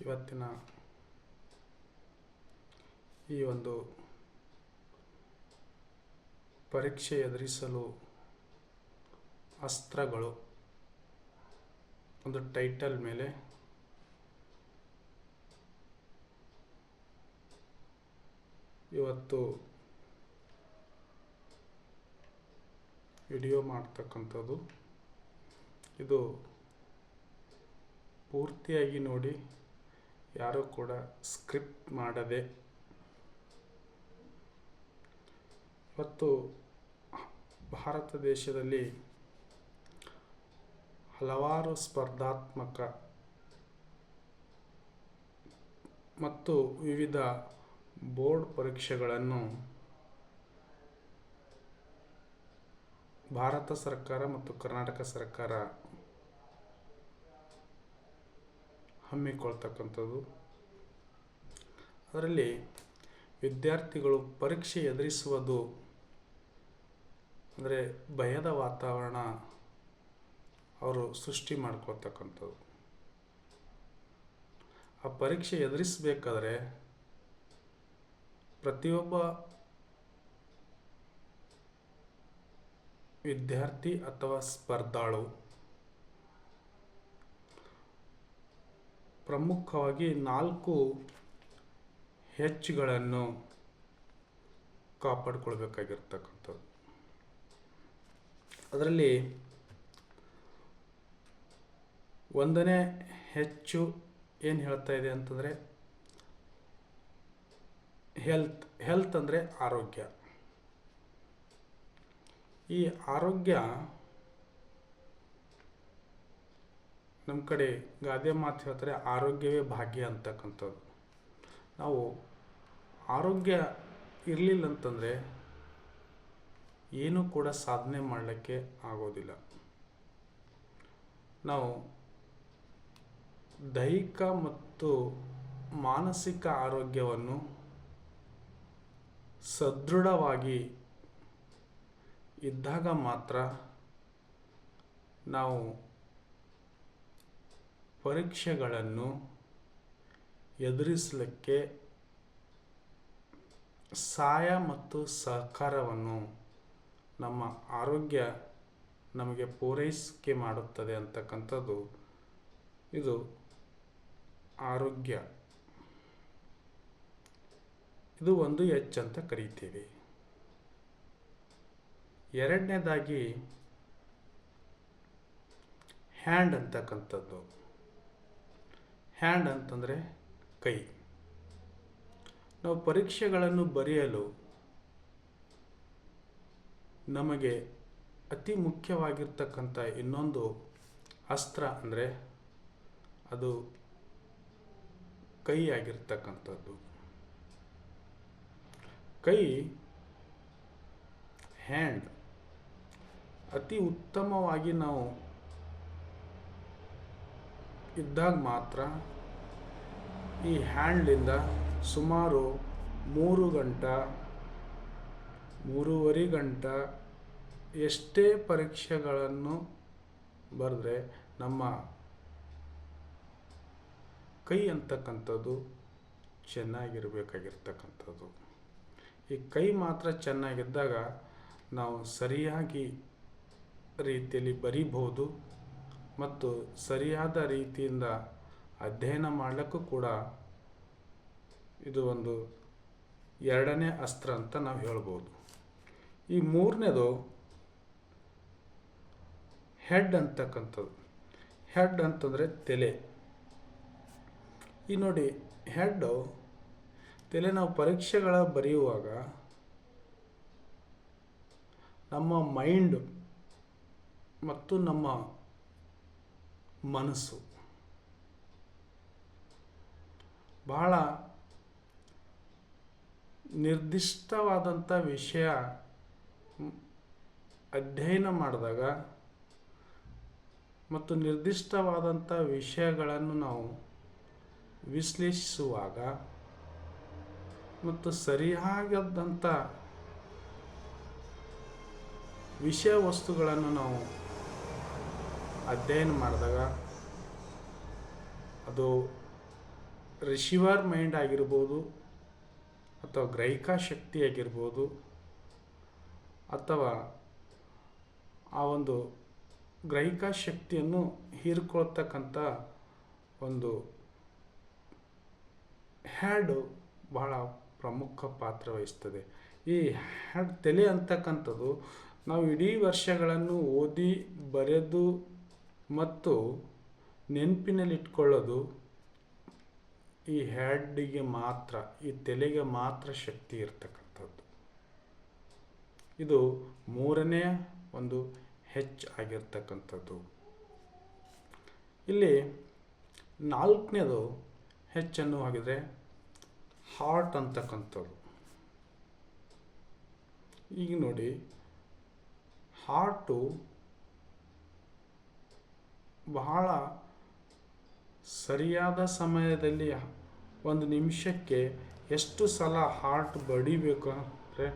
ಇವತ್ತಿನ ಈ ಒಂದು ಪರೀಕ್ಷೆ ಎದುರಿಸಲು ಅಸ್ತ್ರಗಳು ಒಂದು ಟೈಟಲ್ ಮೇಲೆ ಇವತ್ತು ವಿಡಿಯೋ ಮಾಡ್ತಕ್ಕಂಥದ್ದು. ಇದು ಪೂರ್ತಿಯಾಗಿ ನೋಡಿ ಯಾರೂ ಕೂಡ ಸ್ಕ್ರಿಪ್ಟ್ ಮಾಡದೆ. ಇವತ್ತು ಭಾರತ ದೇಶದಲ್ಲಿ ಹಲವಾರು ಸ್ಪರ್ಧಾತ್ಮಕ ಮತ್ತು ವಿವಿಧ ಬೋರ್ಡ್ ಪರೀಕ್ಷೆಗಳನ್ನು ಭಾರತ ಸರ್ಕಾರ ಮತ್ತು ಕರ್ನಾಟಕ ಸರ್ಕಾರ ಹಮ್ಮಿಕೊಳ್ತಕ್ಕಂಥದ್ದು ಅದರಲ್ಲಿ ವಿದ್ಯಾರ್ಥಿಗಳು ಪರೀಕ್ಷೆ ಎದುರಿಸುವುದು ಅಂದರೆ ಭಯದ ವಾತಾವರಣ ಅವರು ಸೃಷ್ಟಿ ಮಾಡ್ಕೊಳ್ತಕ್ಕಂಥದ್ದು. ಆ ಪರೀಕ್ಷೆ ಎದುರಿಸಬೇಕಾದ್ರೆ ಪ್ರತಿಯೊಬ್ಬ ವಿದ್ಯಾರ್ಥಿ ಅಥವಾ ಸ್ಪರ್ಧಾಳು ಪ್ರಮುಖವಾಗಿ ನಾಲ್ಕು ಹೆಚ್ಚುಗಳನ್ನು ಕಾಪಾಡಿಕೊಳ್ಬೇಕಾಗಿರ್ತಕ್ಕಂಥದ್ದು. ಅದರಲ್ಲಿ ಒಂದನೇ ಹೆಚ್ಚು ಏನು ಹೇಳ್ತಾ ಇದೆ ಅಂತಂದರೆ ಹೆಲ್ತ್ ಹೆಲ್ತ್ ಅಂದರೆ ಆರೋಗ್ಯ. ಈ ಆರೋಗ್ಯ ನಮ್ಮ ಕಡೆ ಗಾದೆ ಮಾತು ಹೇಳ್ತಾರೆ, ಆರೋಗ್ಯವೇ ಭಾಗ್ಯ ಅಂತಕ್ಕಂಥದ್ದು. ನಾವು ಆರೋಗ್ಯ ಇರಲಿಲ್ಲ ಅಂತಂದರೆ ಏನೂ ಕೂಡ ಸಾಧನೆ ಮಾಡಲಿಕ್ಕೆ ಆಗೋದಿಲ್ಲ. ನಾವು ದೈಹಿಕ ಮತ್ತು ಮಾನಸಿಕ ಆರೋಗ್ಯವನ್ನು ಸದೃಢವಾಗಿ ಇದ್ದಾಗ ಮಾತ್ರ ನಾವು ಪರೀಕ್ಷೆಗಳನ್ನು ಎದುರಿಸಲಿಕ್ಕೆ ಸಹಾಯ ಮತ್ತು ಸಹಕಾರವನ್ನು ನಮ್ಮ ಆರೋಗ್ಯ ನಮಗೆ ಪೂರೈಸಿಕೆ ಮಾಡುತ್ತದೆ ಅಂತಕ್ಕಂಥದ್ದು. ಇದು ಆರೋಗ್ಯ. ಇದು ಒಂದು ಎಚ್ ಅಂತ ಕರೀತೀವಿ. ಎರಡನೇದಾಗಿ ಹ್ಯಾಂಡ್ ಅಂತಕ್ಕಂಥದ್ದು. ಹ್ಯಾಂಡ್ ಅಂತಂದರೆ ಕೈ. ನಾವು ಪರೀಕ್ಷೆಗಳನ್ನು ಬರೆಯಲು ನಮಗೆ ಅತಿ ಮುಖ್ಯವಾಗಿರ್ತಕ್ಕಂಥ ಇನ್ನೊಂದು ಅಸ್ತ್ರ ಅಂದರೆ ಅದು ಕೈ ಆಗಿರ್ತಕ್ಕಂಥದ್ದು. ಕೈ ಹ್ಯಾಂಡ್ ಅತಿ ಉತ್ತಮವಾಗಿ ನಾವು ಇದ್ದಾಗ ಮಾತ್ರ ಈ ಹ್ಯಾಂಡ್ಲಿಂದ ಸುಮಾರು ಮೂರು ಗಂಟ, ಮೂರುವರೆ ಗಂಟ ಎಷ್ಟೇ ಪರೀಕ್ಷೆಗಳನ್ನು ಬರೆದ್ರೆ ನಮ್ಮ ಕೈ ಅಂತಕ್ಕಂಥದ್ದು ಚೆನ್ನಾಗಿರಬೇಕಾಗಿರ್ತಕ್ಕಂಥದ್ದು. ಈ ಕೈ ಮಾತ್ರ ಚೆನ್ನಾಗಿದ್ದಾಗ ನಾವು ಸರಿಯಾಗಿ ರೀತಿಯಲ್ಲಿ ಬರಿಬೋದು ಮತ್ತು ಸರಿಯಾದ ರೀತಿಯಿಂದ ಅಧ್ಯಯನ ಮಾಡಲಿಕ್ಕೂ ಕೂಡ ಇದು ಒಂದು ಎರಡನೇ ಅಸ್ತ್ರ ಅಂತ ನಾವು ಹೇಳ್ಬೋದು. ಈ ಮೂರನೇದು ಹೆಡ್ ಅಂತಕ್ಕಂಥದ್ದು. ಹೆಡ್ ಅಂತಂದರೆ ತಲೆ. ಈ ನೋಡಿ ಹೆಡ್ಡು ತಲೆ ನಾವು ಪರೀಕ್ಷೆಗಳ ಬರೆಯುವಾಗ ನಮ್ಮ ಮೈಂಡ್ ಮತ್ತು ನಮ್ಮ ಮನಸ್ಸು. ಬಹಳ ನಿರ್ದಿಷ್ಟವಾದಂಥ ವಿಷಯ ಅಧ್ಯಯನ ಮಾಡಿದಾಗ ಮತ್ತು ನಿರ್ದಿಷ್ಟವಾದಂಥ ವಿಷಯಗಳನ್ನು ನಾವು ವಿಶ್ಲೇಷಿಸುವಾಗ ಮತ್ತು ಸರಿಯಾಗದ್ದಂಥ ವಿಷಯ ವಸ್ತುಗಳನ್ನು ನಾವು ಅಧ್ಯಯನ ಮಾಡಿದಾಗ ಅದು ರಿಸೀವರ್ ಮೈಂಡ್ ಆಗಿರ್ಬೋದು ಅಥವಾ ಗ್ರಹಿಕಾ ಶಕ್ತಿ ಆಗಿರ್ಬೋದು ಅಥವಾ ಆ ಒಂದು ಗ್ರಹಿಕಾ ಶಕ್ತಿಯನ್ನು ಹೀರ್ಕೊಳ್ತಕ್ಕಂಥ ಒಂದು ಹ್ಯಾಡು ಬಹಳ ಪ್ರಮುಖ ಪಾತ್ರ ವಹಿಸ್ತದೆ. ಈ ಹ್ಯಾಡ್ ತಲೆ ಅಂತಕ್ಕಂಥದ್ದು ನಾವು ಇಡೀ ವರ್ಷಗಳನ್ನು ಓದಿ, ಬರೆದು ಮತ್ತು ನೆನಪಿನಲ್ಲಿಟ್ಕೊಳ್ಳೋದು ಈ ಹ್ಯಾಡಿಗೆ ಮಾತ್ರ, ಈ ತಲೆಗೆ ಮಾತ್ರ ಶಕ್ತಿ ಇರ್ತಕ್ಕಂಥದ್ದು. ಇದು ಮೂರನೇ ಒಂದು ಹೆಚ್ಚು ಆಗಿರ್ತಕ್ಕಂಥದ್ದು. ಇಲ್ಲಿ ನಾಲ್ಕನೇದು ಹೆಚ್ಚನ್ನು ಆಗಿದೆ ಹಾರ್ಟ್ ಅಂತಕ್ಕಂಥದ್ದು. ಈಗ ನೋಡಿ, ಹಾರ್ಟು ಬಹಳ ಸರಿಯಾದ ಸಮಯದಲ್ಲಿ ಒಂದು ನಿಮಿಷಕ್ಕೆ ಎಷ್ಟು ಸಲ ಹಾರ್ಟ್ ಬಡಿಬೇಕು ಅಂದರೆ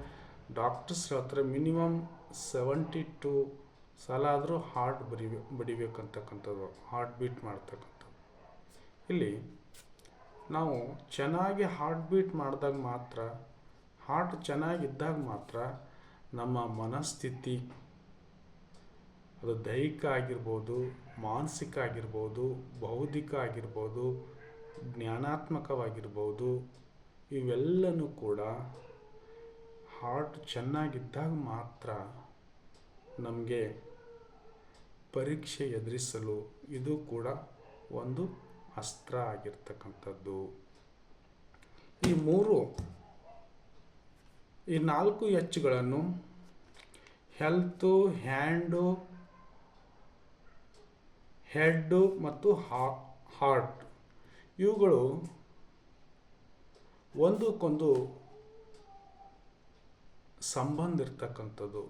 ಡಾಕ್ಟರ್ಸ್ ಹತ್ರ ಮಿನಿಮಮ್ ಸೆವೆಂಟಿ ಟು ಸಲ ಆದರೂ ಹಾರ್ಟ್ ಬರಿಬೇ ಬಡಿಬೇಕಂತಕ್ಕಂಥದ್ದು ಹಾರ್ಟ್ ಬೀಟ್ ಮಾಡ್ತಕ್ಕಂಥದ್ದು. ಇಲ್ಲಿ ನಾವು ಚೆನ್ನಾಗಿ ಹಾರ್ಟ್ ಬೀಟ್ ಮಾಡಿದಾಗ ಮಾತ್ರ ಹಾರ್ಟ್ ಚೆನ್ನಾಗಿದ್ದಾಗ ಮಾತ್ರ ನಮ್ಮ ಮನಸ್ಥಿತಿ ಅದು ದೈಹಿಕ ಆಗಿರ್ಬೋದು, ಮಾನಸಿಕ ಆಗಿರ್ಬೋದು, ಬೌದ್ಧಿಕ ಆಗಿರ್ಬೋದು, ಜ್ಞಾನಾತ್ಮಕವಾಗಿರ್ಬೋದು, ಇವೆಲ್ಲನೂ ಕೂಡ ಹಾರ್ಟ್ ಚೆನ್ನಾಗಿದ್ದಾಗ ಮಾತ್ರ ನಮಗೆ ಪರೀಕ್ಷೆ ಎದುರಿಸಲು ಇದು ಕೂಡ ಒಂದು ಅಸ್ತ್ರ ಆಗಿರ್ತಕ್ಕಂಥದ್ದು. ಈ ಮೂರು, ಈ ನಾಲ್ಕು ಎಚ್ಗಳನ್ನು ಹೆಲ್ತು ಹ್ಯಾಂಡು ಹೆಡ್ಡು ಮತ್ತು ಹಾರ್ಟ್. ಇವುಗಳು ಒಂದಕ್ಕೊಂದು ಸಂಬಂಧ ಇರ್ತಕ್ಕಂಥದ್ದು.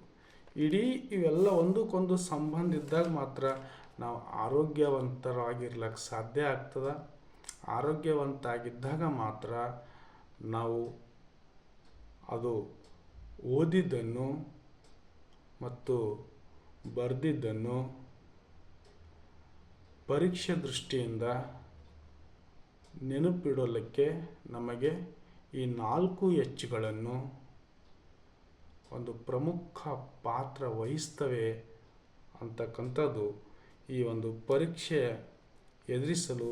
ಇಡೀ ಇವೆಲ್ಲ ಒಂದಕ್ಕೊಂದು ಸಂಬಂಧ ಇದ್ದಾಗ ಮಾತ್ರ ನಾವು ಆರೋಗ್ಯವಂತರಾಗಿರ್ಲಿಕ್ಕೆ ಸಾಧ್ಯ ಆಗ್ತದೆ? ಆರೋಗ್ಯವಂತಾಗಿದ್ದಾಗ ಮಾತ್ರ ನಾವು ಅದು ಓದಿದ್ದನ್ನು ಮತ್ತು ಬರೆದಿದ್ದನ್ನು ಪರೀಕ್ಷೆ ದೃಷ್ಟಿಯಿಂದ ನೆನಪಿಡಲಿಕ್ಕೆ ನಮಗೆ ಈ ನಾಲ್ಕು ಹೆಚ್ಚುಗಳನ್ನು ಒಂದು ಪ್ರಮುಖ ಪಾತ್ರ ವಹಿಸ್ತವೆ ಅಂತಕ್ಕಂಥದ್ದು. ಈ ಒಂದು ಪರೀಕ್ಷೆ ಎದುರಿಸಲು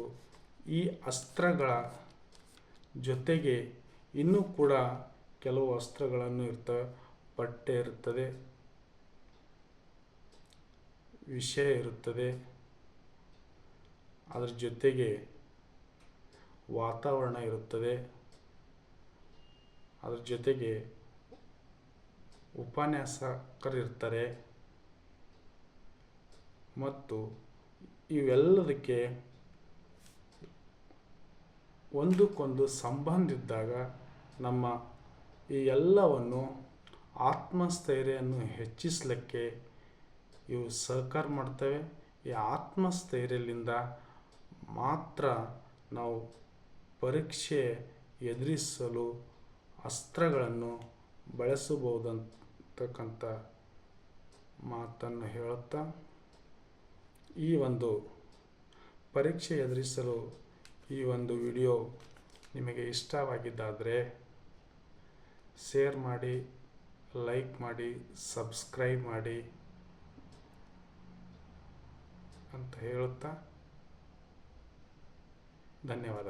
ಈ ಅಸ್ತ್ರಗಳ ಜೊತೆಗೆ ಇನ್ನೂ ಕೂಡ ಕೆಲವು ಅಸ್ತ್ರಗಳನ್ನು ಇರ್ತವೆ ಪಠ್ಯ ಇರುತ್ತದೆ ವಿಷಯ ಇರುತ್ತದೆ ಅದರ ಜೊತೆಗೆ ವಾತಾವರಣ ಇರುತ್ತದೆ. ಅದರ ಜೊತೆಗೆ ಉಪನ್ಯಾಸಕರಿರ್ತಾರೆ. ಮತ್ತು ಇವೆಲ್ಲದಕ್ಕೆ ಒಂದಕ್ಕೊಂದು ಸಂಬಂಧ ಇದ್ದಾಗ ನಮ್ಮ ಈ ಎಲ್ಲವನ್ನು ಆತ್ಮಸ್ಥೈರ್ಯವನ್ನು ಹೆಚ್ಚಿಸಲಿಕ್ಕೆ ಇವು ಸಹಕಾರ ಮಾಡ್ತವೆ. ಈ ಆತ್ಮಸ್ಥೈರ್ಯದಿಂದ ಮಾತ್ರ ನಾವು ಪರೀಕ್ಷೆ ಎದುರಿಸಲು ಅಸ್ತ್ರಗಳನ್ನು ಬಳಸಬಹುದಂತಕ್ಕಂಥ ಮಾತನ್ನು ಹೇಳುತ್ತಾ, ಈ ಒಂದು ಪರೀಕ್ಷೆ ಎದುರಿಸಲು ಈ ಒಂದು ವಿಡಿಯೋ ನಿಮಗೆ ಇಷ್ಟವಾಗಿದ್ದಾದರೆ ಶೇರ್ ಮಾಡಿ, ಲೈಕ್ ಮಾಡಿ, ಸಬ್ಸ್ಕ್ರೈಬ್ ಮಾಡಿ ಅಂತ ಹೇಳುತ್ತಾ धन्यवाद